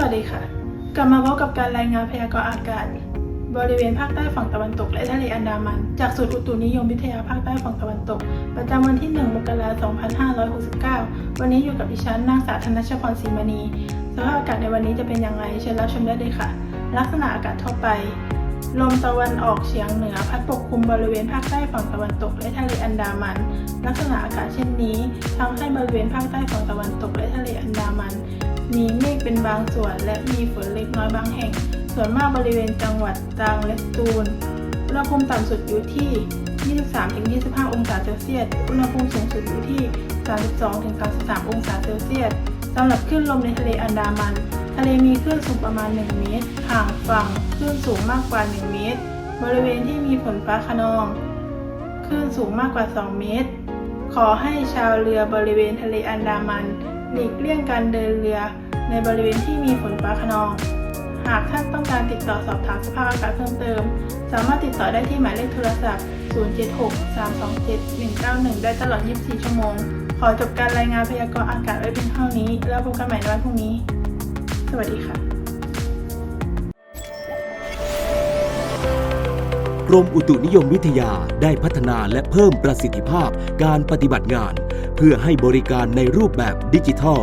วัสดีค่ะ กลับมาพบกับการรายงานพยากรณ์อากาศ บริเวณภาคใต้ฝั่งตะวันตก และทะเลอันดามัน จากศูนย์อุตุนิยมวิทยาภาคใต้ฝั่งตะวันตก ประจำวันที่ 1 มกราคม 2569 วันนี้อยู่กับดิฉันนางสาวธนชพรศรีมณีสภาพอากาศในวันนี้จะเป็นอย่างไรเชิญรับชมได้เลยค่ะ ลักษณะอากาศทั่วไปลมตะวันออกเฉียงเหนือพัดปกคลุมบริเวณภาคใต้ฝั่งตะวันตกและทะเลอันดามัน ลักษณะอากาศเช่นนี้ทำให้บริเวณภาคใต้ฝั่งตะวันตกและทะเลอันดามัน มีเมฆ เป็นบางส่วน และมีฝนเล็กน้อยบางแห่ง ส่วนมากบริเวณจังหวัดตรังและตูลอุณหภูมิต่ำสุดอยู่ที่ 23-25 องศาเซลเซียส อุณหภูมิสูงสุดอยู่ที่ 32-33 องศาเซลเซียสสำหรับคลื่นลมในทะเลอันดามัน ทะเลมีคลื่นสูงประมาณ 1 เมตร ห่างฝั่งคลื่นสูงมากกว่า 1 เมตร บริเวณที่มีฝนฟ้าคะนอง คลื่นสูงมากกว่า 2 เมตร ขอให้ชาวเรือบริเวณทะเลอันดามัน หลีกเลี่ยงการเดินเรือ ในบริเวณที่มีฝนฟ้าคะนอง หากท่านต้องการติดต่อสอบถามสภาพอากาศเพิ่มเติม สามารถติดต่อได้ที่หมายเลขโทรศัพท์ 076-327-191 ได้ตลอด 24 ชั่วโมง ขอจบการรายงานพยากรณ์อากาศไว้เพียงเท่านี้ แล้วพบกันใหม่ในวันพรุ่งนี้ สวัสดีค่ะกรมอุตุนิยมวิทยาได้พัฒนาและเพิ่มประสิทธิภาพการปฏิบัติงาน เพื่อให้บริการในรูปแบบดิจิทัล